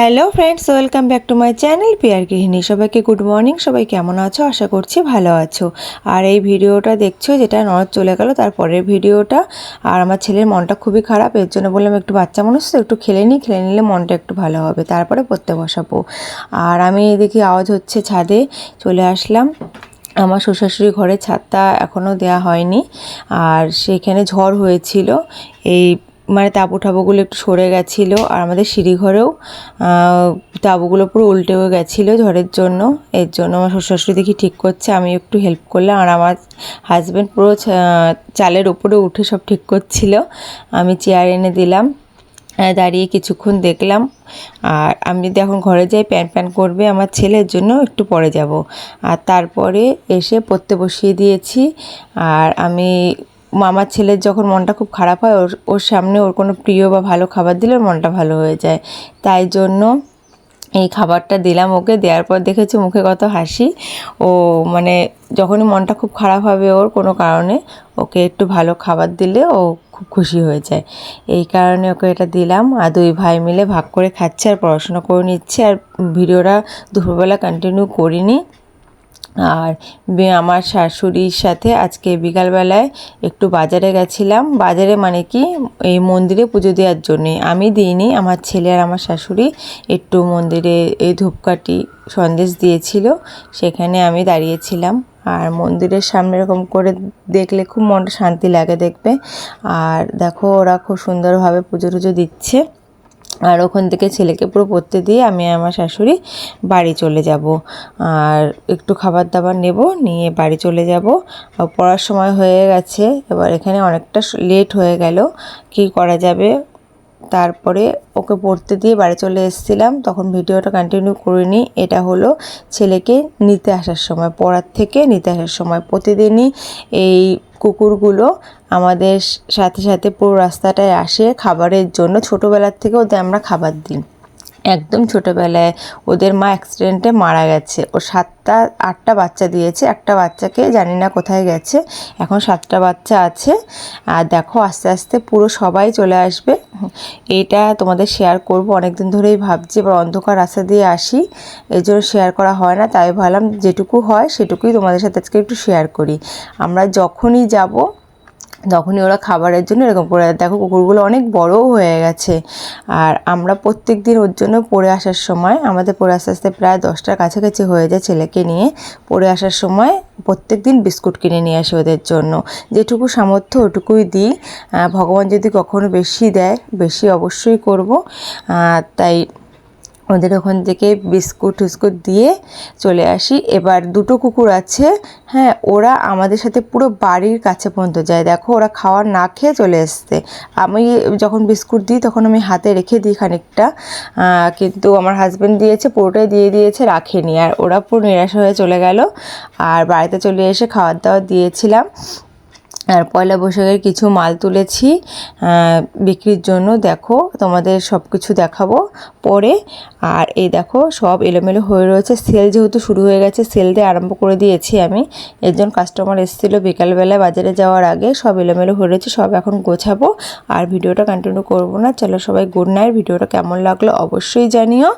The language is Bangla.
Hello friends, welcome back to my channel Piyar Grihini. সবাইকে গুড মর্নিং, সবাই কেমন আছো? আশা করছি ভালো আছো। আর এই ভিডিওটা দেখছ, যেটা ননদ চলে গেল তারপরের ভিডিওটা। আর আমার ছেলের মনটা খুবই খারাপ, এর জন্য বললাম একটু বাচ্চা মানুষ তো একটু খেলে নিই, খেলে নিলে মনটা একটু ভালো হবে, তারপরে পড়তে বসাবো। আর আমি দেখি আওয়াজ হচ্ছে ছাদে, চলে আসলাম। আমার শ্বশুরশাশুড়ি ঘরে ছাদটা এখনও দেয়া হয়নি, আর সেখানে ঝড় হয়েছিল, এই মানে তাবু টাবুগুলো একটু সরে গেছিল আর আমাদের সিঁড়িঘরেও তাবুগুলো পুরো উল্টেও গেছিল ঝড়ের জন্য। এর জন্য আমার শ্বশুরশাশুড়ি দেখি ঠিক করছে, আমি একটু হেল্প করলাম আর আমার হাজব্যান্ড পুরো চালের ওপরে উঠে সব ঠিক করছিল। আমি চেয়ার এনে দিলাম দাঁড়িয়ে কিছুক্ষণ দেখলাম। আর আমি যদি এখন ঘরে যাই, প্যান প্যান করবে আমার ছেলের জন্য, একটু পরে যাব। আর তারপরে এসে পড়তে বসিয়ে দিয়েছি। আর আমি মামার ছেলের যখন মনটা খুব খারাপ হয়, ওর ওর সামনে ওর কোনো প্রিয় বা ভালো খাবার দিলে ওর মনটা ভালো হয়ে যায়। তাই জন্য এই খাবারটা দিলাম ওকে, দেওয়ার পর দেখেছি মুখে কত হাসি। ও মানে যখনই মনটা খুব খারাপ হবে ওর কোনো কারণে ওকে একটু ভালো খাবার দিলে ও খুব খুশি হয়ে যায়। এই কারণে ওকে এটা দিলাম আর দুই ভাই মিলে ভাগ করে খাচ্ছে আর পড়াশোনা করে নিচ্ছে আর ভিডিওটা দুপুরবেলা কন্টিনিউ করিনি। আর আমার শাশুড়ির সাথে আজকে বিকালবেলায় একটু বাজারে গেছিলাম। বাজারে মানে কি? এই মন্দিরে পুজো দেওয়ার জন্যে। আমি দিইনি, আমার ছেলে আর আমার শাশুড়ি একটু মন্দিরে এই ধূপকাঠি সন্দেশ দিয়েছিল, সেখানে আমি দাঁড়িয়েছিলাম। আর মন্দিরের সামনে এরকম করে দেখলে খুব মনটা শান্তি লাগে দেখবে আর দেখো, ওরা খুব সুন্দরভাবে পুজো টুজো দিচ্ছে। আর ওখান থেকে ছেলেকে পুরো পড়তে দিয়ে আমি আমার শাশুড়ি বাড়ি চলে যাব। আর একটু খাবার দাবার নেব, নিয়ে বাড়ি চলে যাব। পড়ার সময় হয়ে গেছে, এবার এখানে অনেকটা লেট হয়ে গেল। কি করা যাবে? তারপরে ওকে পড়তে দিয়ে বাড়ি চলে এসেছিলাম। তখন ভিডিওটা কন্টিনিউ করিনি। এটা হলো ছেলেকে নিতে আসার সময়, পড়ার থেকে নিতে আসার সময়। প্রতিদিনই এই কুকুরগুলো আমাদের সাথে সাথে পুরো রাস্তাটায় আসে খাবারের জন্য। ছোটোবেলার থেকে ওদের আমরা খাবার দিই। একদম ছোটোবেলায় ওদের মা অ্যাক্সিডেন্টে মারা গেছে। ও সাতটা, আটটা বাচ্চা দিয়েছে। একটা বাচ্চাকে জানি না কোথায় গেছে। এখন সাতটা বাচ্চা আছে। আর দেখো, আস্তে আস্তে পুরো সবাই চলে আসবে। এটা তোমাদের শেয়ার করব। অনেক দিন ধরেই ভাবছি, এবার অন্ধকার রাস্তা দিয়ে আসি। এই জন্য শেয়ার করা হয় না। তাই ভাবলাম, যেটুকু হয় সেটুকুই তোমাদের সাথে আজকে একটু শেয়ার করি। আমরা যখনই যাব তখনই ওরা খাবারের জন্য এরকম করে, দেখো কুকুরগুলো অনেক বড়ও হয়ে গেছে। আর আমরা প্রত্যেক দিন ওর জন্য পড়ে আসার সময়, আমাদের পড়ে আস্তে আস্তে প্রায় দশটার কাছাকাছি হয়ে যায় ছেলেকে নিয়ে, পড়ে আসার সময় প্রত্যেক দিন বিস্কুট কিনে নিয়ে আসি ওদের জন্য। যেটুকু সামর্থ্য ওটুকুই দিই। ভগবান যদি কখনো বেশি দেয়, বেশি অবশ্যই করব। তাই ওদের ওখান থেকে বিস্কুট টিস্কুট দিয়ে চলে আসি। এবার দুটো কুকুর আছে হ্যাঁ ওরা আমাদের সাথে পুরো বাড়ির কাছে পর্যন্ত যায়। দেখো, ওরা খাওয়ার না খেয়ে চলে এসছে। আমি যখন বিস্কুট দিই, তখন আমি হাতে রেখে দিই খানিকটা। কিন্তু আমার হাজব্যান্ড দিয়েছে, পুরোটাই দিয়ে দিয়েছে, রাখেনি। আর ওরা পুরো নিরাশ হয়ে চলে গেল। আর বাড়িতে চলে এসে খাবার দাবার দিয়েছিলাম। আর পয়লা বৈশাখের কিছু মাল তুলেছি বিক্রির জন্য। দেখো, তোমাদের সব কিছু দেখাবো পরে। আর এই দেখো, সব এলোমেলো হয়ে রয়েছে। সেল যেহেতু শুরু হয়ে গেছে, সেল দিয়ে আরম্ভ করে দিয়েছি আমি। এর জন্য কাস্টমার এসেছিল বিকালবেলায় বাজারে যাওয়ার আগে। সব এলোমেলো হয়ে রয়েছে, সব এখন গোছাবো। আর ভিডিওটা কন্টিনিউ করব না। চলো সবাই গুড নাইট ভিডিওটা কেমন লাগল অবশ্যই জানিও।